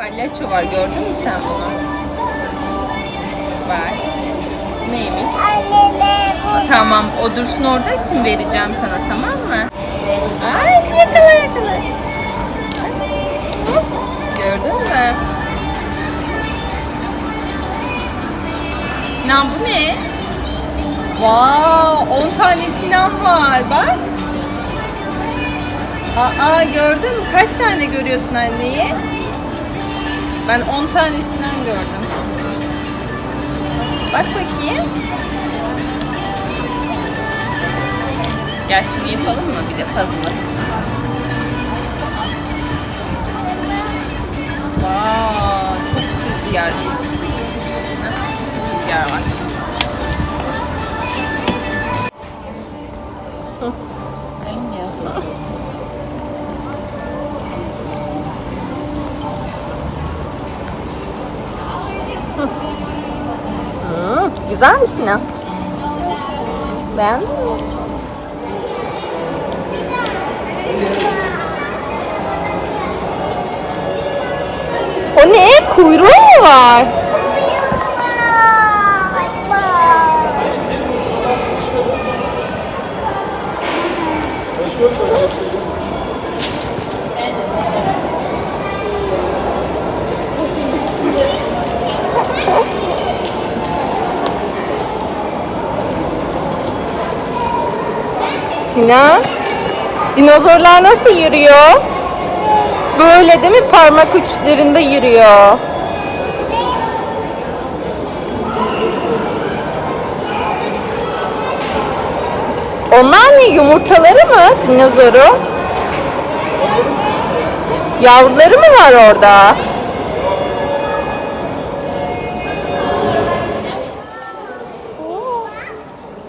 Palyaço var gördün mü sen bunu? Var. Neymiş? Anneme bu. Tamam o dursun orada şimdi vereceğim sana tamam mı? Ay yakala yakala. Hop, Gördün mü? Sinan bu ne? Wow, 10 tane Sinan var bak. Aa gördün mü? Kaç tane görüyorsun anneyi? Ben 10 tane Sinan gördüm. Bak bakayım. Gel şunu yapalım mı bir de puzzle? Wow, çok rüzgarlıyız. Rüzgar var. Hah, Güzel misin ha? Beğendin mi? O ne? Kuyruğu mu var? Sinan, dinozorlar nasıl yürüyor? Böyle değil mi? Parmak uçlarında yürüyor. Onlar ne? Yumurtaları mı? Dinozoru. Yavruları mı var orada?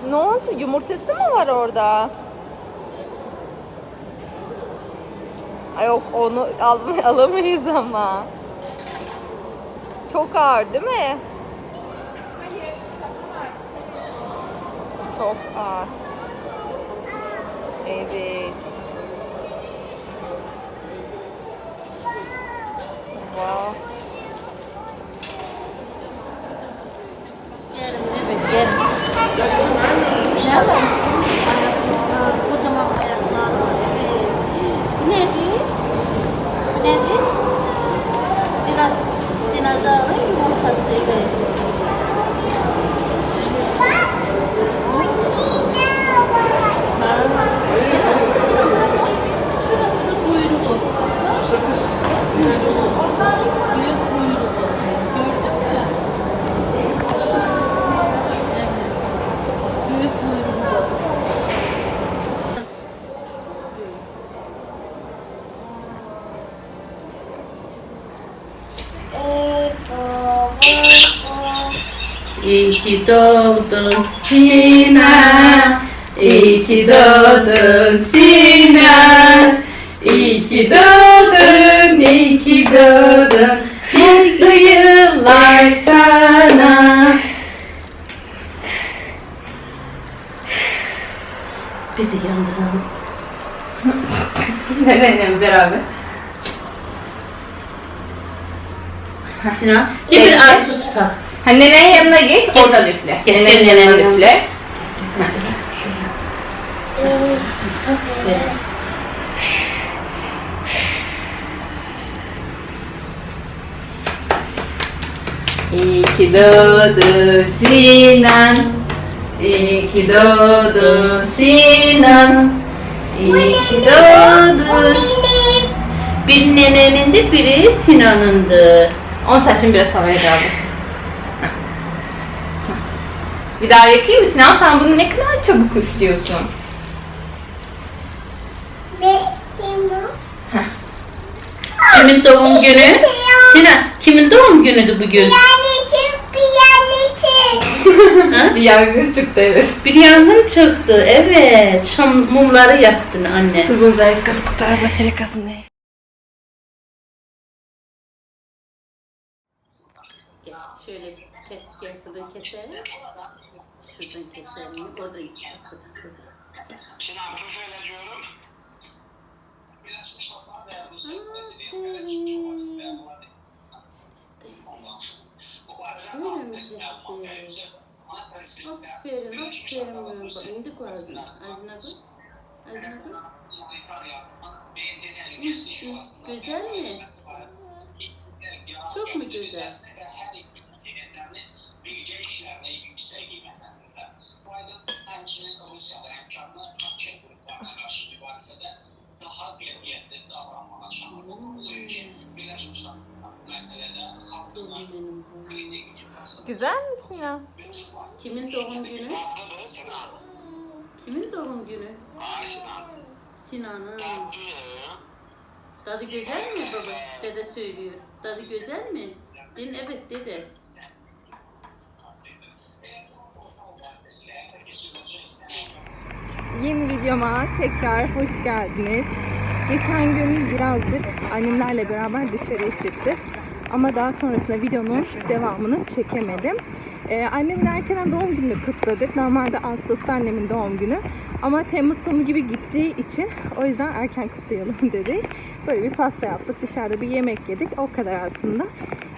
Ne oldu? Yumurtası mı var orada? Ay yok onu almay alamayız ama. Çok ağır değil mi? Çok ağır. Evet. Wow. Kocaman ayaklar var. Evet. Nedir? Nedir? Dinaz dinozorun yumurtası. Evet. Şurası da kuyruğu. Büyük kuyruğu. Gördün mü? Büyük kuyruğu. İyi ki doğdun Sinan İyi ki doğdun Sinan. İyi ki doğdun, iyi ki doğdun Mutlu yıllar sana. Bir de yandıralım Neneyle beraber Sinan, gel bir arzu tutak. Ha nenenin yanına geç, oradan üfle. Nenenin yanına üfle. İyi ki doğdun Sinan. İyi ki doğdun Sinan. İyi ki doğdun. Bir nenenin de biri Sinan'ındı. On saçın biraz havaya kaldır. Bir daha yakayım mı Sinan? Sen bunu ne kadar çabuk üflüyorsun. Kimin doğum günü? Sinan, kimin doğum günüydü bugün? Ha? Bir yangın çıktı evet. Bir yangın çıktı, evet. Şam mumları yaktın anne. Dur bunu zaten gaz kurtar batarikasını değiş. Şöyle kesik yapıdan keselim. Şuradan keselim, oradan Sinan şöyle diyorum. Biraz. Evet, şu çobanın değerli. Şöyle mi kesti? Aferin, aferin. Bak, indi koy ağzına. Ağzına koy. Ağzına koy. Güzel mi? Çok mu güzel? Güzel misin ya? Kimin doğum günü? Kimin doğum günü? Sinan'ın. Tadı güzel mi baba? Dede söylüyor. Tadı güzel mi? Din evet dede. Yeni videoma tekrar hoş geldiniz. Geçen gün birazcık annemlerle beraber dışarıya çıktık. Ama daha sonrasında videonun devamını çekemedim. Ee, annemin erkenden doğum gününü kutladık. Normalde Ağustos'ta annemin doğum günü. Ama Temmuz sonu gibi gideceği için o yüzden erken kutlayalım dedik. Böyle bir pasta yaptık. Dışarıda bir yemek yedik. O kadar aslında.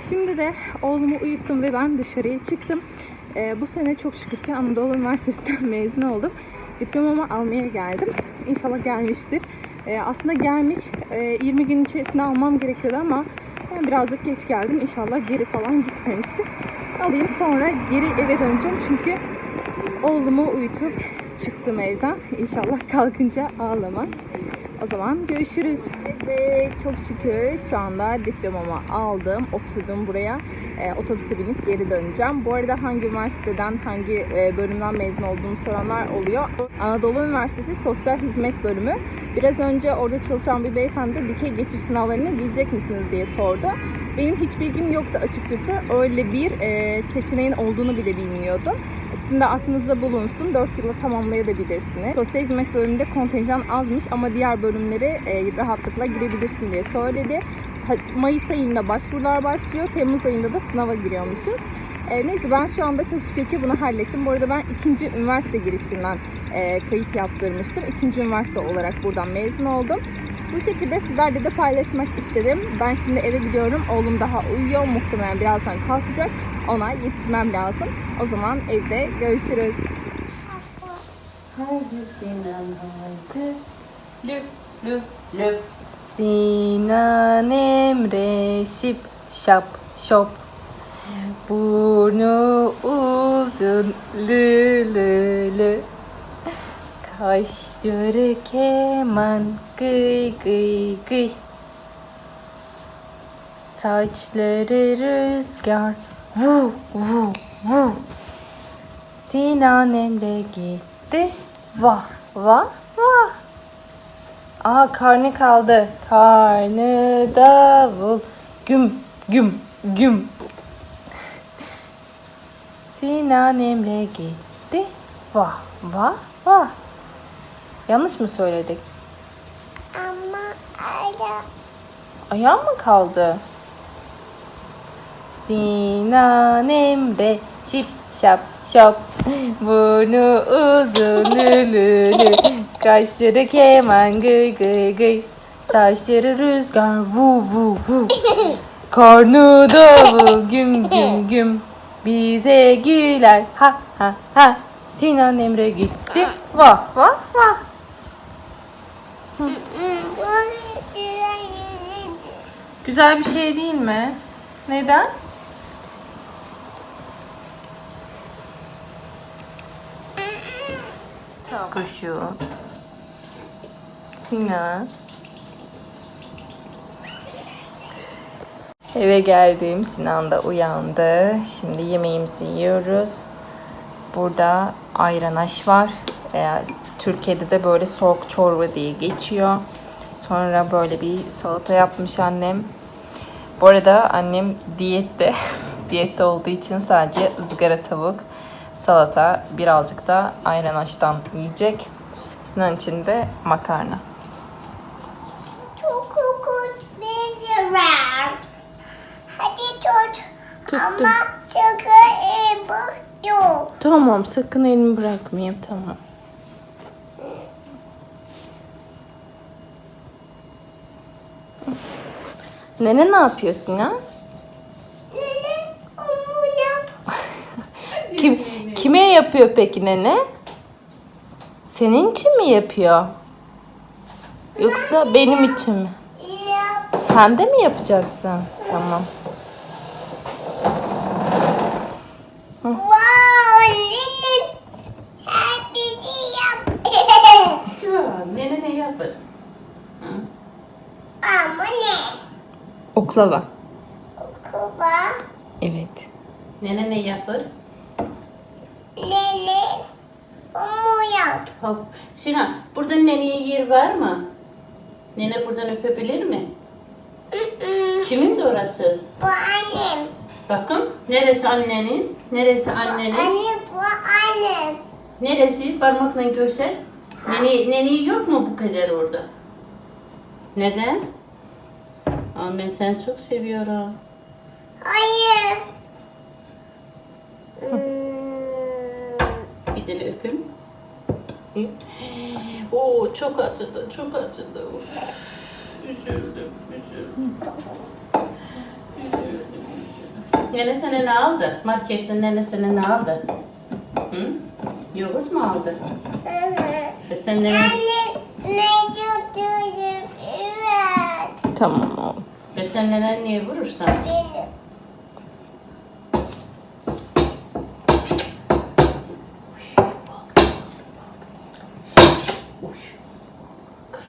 Şimdi de oğlumu uyuttum ve ben dışarıya çıktım. Ee, bu sene çok şükür ki Anadolu Üniversitesi'nden mezun oldum. Diplomamı almaya geldim. İnşallah gelmiştir. Ee, aslında gelmiş. Ee, 20 gün içerisinde almam gerekiyordu ama ben birazcık geç geldim. İnşallah geri falan gitmemiştir. Alayım sonra geri eve döneceğim çünkü oğlumu uyutup çıktım evden. İnşallah kalkınca ağlamaz. O zaman görüşürüz. Ve çok şükür şu anda diplomamı aldım. Oturdum buraya. Ee, otobüse binip geri döneceğim. Bu arada hangi üniversiteden, hangi e, bölümden mezun olduğumu soranlar oluyor. Anadolu Üniversitesi Sosyal Hizmet Bölümü. Biraz önce orada çalışan bir beyefendi dikey geçiş sınavlarına girecek misiniz diye sordu. Benim hiç bilgim yoktu açıkçası. Öyle bir e, seçeneğin olduğunu bile bilmiyordum. Sizin de aklınızda bulunsun. 4 yıla tamamlayabilirsiniz. Sosyal hizmet bölümünde kontenjan azmış ama diğer bölümlere e, rahatlıkla girebilirsin diye söyledi. Mayıs ayında başvurular başlıyor. Temmuz ayında da sınava giriyormuşuz. E, neyse ben şu anda çok şükür ki bunu hallettim. Bu arada ben ikinci üniversite girişinden e, kayıt yaptırmıştım. İkinci üniversite olarak buradan mezun oldum. Bu şekilde sizlerle de paylaşmak istedim. Ben şimdi eve gidiyorum. Oğlum daha uyuyor. Muhtemelen birazdan kalkacak. Ona yetişmem lazım. O zaman evde görüşürüz. Haydi Sinan haydi. Lüp lüp lüp. Sinan Emre şip şap şop Burnu uzun lü lü lü Kaşları keman gıy gıy gıy Saçları rüzgar vu vu vu Sinan Emre gitti vah vah vah Aa karnı kaldı. Karnı davul. Güm güm güm. Sinan Emre gitti. Vah vah vah. Yanlış mı söyledik? Ama ara Ayağım mı kaldı? Sinan Emre şip şap şop. Burnu uzun lülülü Kaşları keman gıy gıy gıy. Saçları rüzgar vu vu vu. Karnı davul güm güm güm. Bize güler ha ha ha. Sinan Emre gitti. Vah vah vah. Güzel bir şey değil mi? Neden? Kuşu. Sinan. Eve geldim. Sinan da uyandı. Şimdi yemeğimizi yiyoruz. Burada ayran aş var. Ee, Türkiye'de de böyle soğuk çorba diye geçiyor. Sonra böyle bir salata yapmış annem. Bu arada annem diyette. diyette olduğu için sadece ızgara tavuk, salata, birazcık da ayran aştan yiyecek. Sinan için de makarna. Çok ver. Hadi tut. Ama sakın ebuk yok. Tamam sakın elimi bırakmayayım tamam. Nene ne yapıyorsun ha? Nene onu yap. Kim, kime yapıyor peki nene? Senin için mi yapıyor? Yoksa ben benim yap. için mi? Yap. Sen de mi yapacaksın? Tamam. Wow, nenem hepsi yapıyor. Nene ne yapar? Ama ne? Oklava. Kuba, Evet. Nene ne yapar? nene, umu yap. Hop. Sinan, burada neneye yer var mı? Nene buradan öpebilir mi? Kimin de orası? Bu annem. Bakın, neresi annenin? Neresi annenin? Anne bu annem. Neresi? Parmakla görsel. Nene, neneyi yok mu bu kadar orada? Neden? Ama ben seni çok seviyorum. Hayır. Bir tane. Hı? Oo çok acıdı, çok acıdı. Üzüldüm, üzüldüm. Üzüldüm, üzüldüm. Nene sana ne aldı? Marketten nene sana ne aldı? Hı? Yoğurt mu aldı? Hı hı. E sen nene, Anne ne götürdüm? Tamam oğlum. e sen nene niye vurursan? Benim.